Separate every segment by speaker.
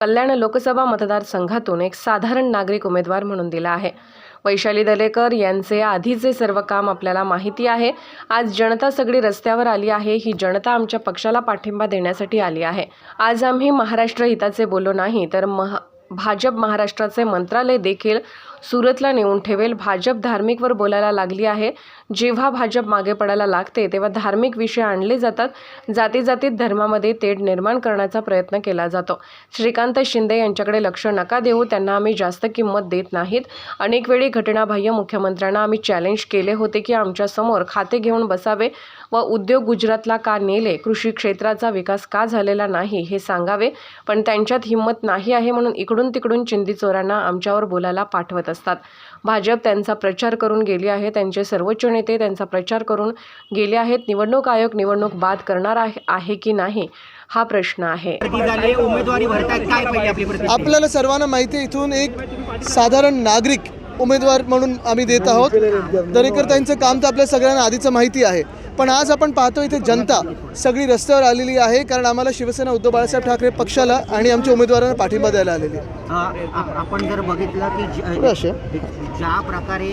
Speaker 1: कल्याण लोकसभा मतदारसंघातून एक साधारण नागरिक उमेदवार म्हणून दिला आहे. वैशाली दलेकर यांचे आधीचे सर्व काम आपल्याला माहिती आहे. आज जनता सगळी रस्त्यावर आली आहे. ही जनता आमच्या पक्षाला पाठिंबा देण्यासाठी आली आहे. आज आम्ही महाराष्ट्र हिताचे बोललो नाही तर महा भाजप महाराष्ट्राचे मंत्रालय देखील सुरतला नेऊन ठेवेल. भाजप धार्मिकवर बोलायला लागली आहे. जेव्हा भाजप मागे पडायला लागते तेव्हा धार्मिक विषय आणले जातात. जाती जातीत धर्मामध्ये तेढ निर्माण करण्याचा प्रयत्न केला जातो. श्रीकांत शिंदे यांच्याकडे लक्ष नका देऊ. त्यांना आम्ही जास्त किंमत देत नाहीत. अनेक वेळी घटनाबाह्य मुख्यमंत्र्यांना आम्ही चॅलेंज केले होते की आमच्यासमोर खाते घेऊन बसावे व उद्योग गुजरातला का नेले? कृषी क्षेत्राचा विकास का झालेला नाही? हे सांगावे. पण त्यांच्यात हिंमत नाही आहे म्हणून इकडून तिकडून चिंदी चोरांना आमच्यावर बोलायला पाठवत असतात. भाजप त्यांचा प्रचार करून गेली आहे. त्यांचे सर्वोच्च नेते त्यांचा प्रचार करून गेले आहेत. निवडणूक आयोग निवडणूक बाद करणार आहे आहे की नाही हा प्रश्न आहे?
Speaker 2: आपल्याला सर्वांना माहिती आहे इथून एक साधारण नागरिक उमेदवार म्हणून आम्ही देत आहोत. दरेकर त्यांचं काम तर आपल्या सगळ्यांना आधीचं माहिती आहे. पण आज आपण पाहतो इथे जनता सगळी रस्त्यावर आलेली आहे कारण आम्हाला शिवसेना उद्धव बाळासाहेब ठाकरे पक्षाला आणि आमच्या उमेदवारांना पाठिंबा द्यायला आलेली
Speaker 3: आपण जर बघितलं की. ज्या प्रकारे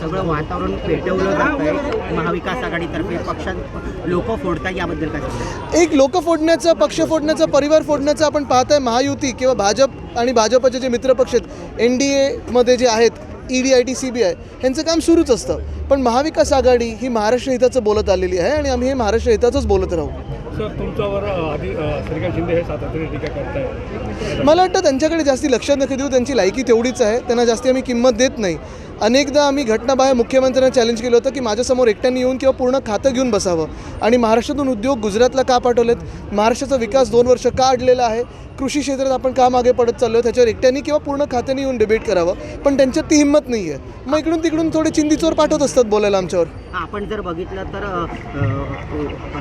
Speaker 3: सगळं वातावरण पेटवलं जात आहे महाविकास आघाडीतर्फे पक्षात लोक फोडतात याबद्दल काय?
Speaker 2: एक लोक फोडण्याचा पक्ष फोडण्याचा परिवार फोडण्याचा आपण पाहताय महायुती किंवा भाजप आणि भाजपचे जे मित्रपक्ष आहेत एन डी एमध्ये जे आहेत E D I T C B I ह्यांचं काम सुरूच असतं. पण महाविकास आघाडी ही महाराष्ट्र हिताचं बोलत आलेली आहे आणि आम्ही हे महाराष्ट्र हिताचंच बोलत राहू.
Speaker 4: सर तुमच्यावर आधी श्रीकांत शिंदे हे सातत्याने टीका करताय
Speaker 2: मला वाटतं त्यांच्याकडे जास्ती लक्ष नका देऊ त्यांची लायकी तेवढीच आहे त्यांना जास्ती आम्ही किंमत देत नाही. अनेकदा आम्ही घटनाबाहेर मुख्यमंत्र्यांना चॅलेंज केलं होतं की माझ्यासमोर एकट्याने येऊन किंवा पूर्ण खातं घेऊन बसावं. आणि महाराष्ट्रातून उद्योग गुजरातला का पाठवलेत? महाराष्ट्राचा विकास दोन वर्ष का अडलेला आहे? कृषी क्षेत्रात आपण का मागे पडत चाललो त्याच्यावर एकट्याने किंवा पूर्ण खात्याने येऊन डिबेट करावं. पण त्यांच्यात ती हिंमत नाही आहे मग इकडून तिकडून थोडे चिंदीचोर पाठवत असतात बोलायला आमच्यावर.
Speaker 3: आपण जर बघितलं तर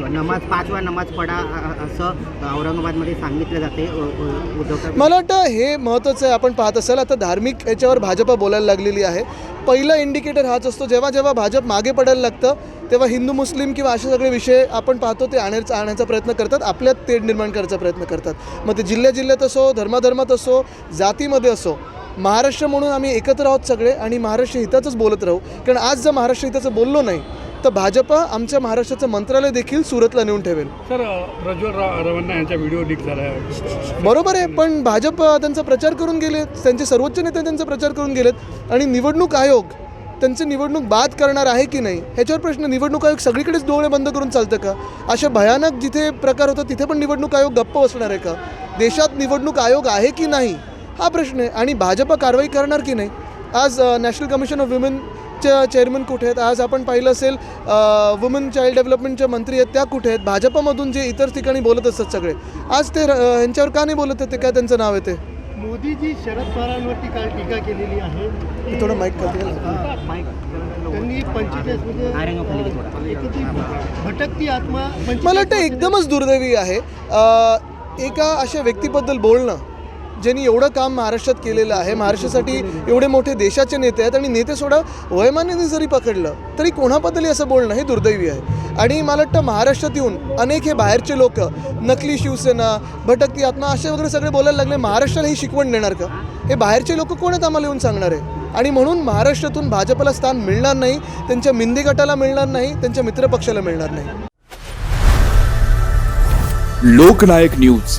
Speaker 3: नमाज पाच वेळा नमाज पडा असं औरंगाबादमध्ये सांगितलं जाते
Speaker 2: मला वाटतं हे महत्त्वाचं आहे. आपण पाहत असाल आता धार्मिक याच्यावर भाजपा बोलायला लागलेली आहे. पहिला इंडिकेटर हाच असतो. जेव्हा जेव्हा भाजप मागे पडायला लागतं तेव्हा हिंदू मुस्लिम किंवा असे सगळे विषय आपण पाहतो ते आणायचा आणायचा प्रयत्न करतात आपल्यात तेढ निर्माण करायचा प्रयत्न करतात. मग ते जिल्ह्या जिल्ह्यात असो धर्माधर्मात असो जातीमध्ये असो महाराष्ट्र म्हणून आम्ही एकत्र आहोत सगळे आणि महाराष्ट्र हिताचंच बोलत राहू. कारण आज जर महाराष्ट्र हिताचं बोललो नाही तर भाजपा आमच्या महाराष्ट्राचं मंत्रालय देखील सुरतला नेऊन ठेवेल.
Speaker 4: सर प्रज्वल रा रवांना यांचा व्हिडिओ लीक झाला
Speaker 2: बरोबर आहे पण भाजप त्यांचा प्रचार करून गेलेत त्यांचे सर्वोच्च नेते त्यांचा प्रचार करून गेलेत आणि निवडणूक आयोग त्यांचं निवडणूक बाद करणार आहे की नाही ह्याच्यावर प्रश्न निवडणूक आयोग सगळीकडेच डोळे बंद करून चालतं का? अशा भयानक जिथे प्रकार होतात तिथे पण निवडणूक आयोग गप्प बसणार आहे का? देशात निवडणूक आयोग आहे की नाही? हा प्रश्न आहे आणि भाजप कारवाई करणार की नाही? आज नॅशनल कमिशन ऑफ वुमेनच्या चेअरमन कुठे आहेत? आज आपण पाहिलं असेल वुमन चाइल्ड डेव्हलपमेंटचे मंत्री आहेत त्या कुठे आहेत? भाजपमधून जे इतर ठिकाणी बोलत असतात सगळे. आज ते ह्यांच्यावर का नाही बोलत आहेत ते काय त्यांचं नाव आहे ते?
Speaker 5: मोदीजी शरद पवारांवरती काल टीका केलेली आहे. की,
Speaker 2: थोडं माईक
Speaker 5: त्यांनी
Speaker 3: थोडा.
Speaker 5: एकत्रित भटकती आत्मा
Speaker 2: मला वाटतं एकदमच दुर्दैवी आहे. एका अशा व्यक्तीबद्दल बोलणं ज्यांनी एवढं काम महाराष्ट्रात केलेलं आहे महाराष्ट्रासाठी एवढे मोठे देशाचे नेते आहेत आणि नेते सोडा वयमान्याने जरी पकडलं तरी कोणाबद्दलही असं बोलणं हे दुर्दैवी आहे. आणि मला वाटतं महाराष्ट्रात येऊन अनेक हे बाहेरचे लोक नकली शिवसेना भटकती आत्मा असे वगैरे सगळे बोलायला लागले महाराष्ट्राला ही शिकवण देणार का? हे बाहेरचे लोक कोण आहेत आम्हाला येऊन सांगणार आहे? आणि म्हणून महाराष्ट्रातून भाजपला स्थान मिळणार नाही त्यांच्या मिंदी गटाला मिळणार नाही त्यांच्या मित्रपक्षाला मिळणार नाही.
Speaker 6: लोकनायक न्यूज.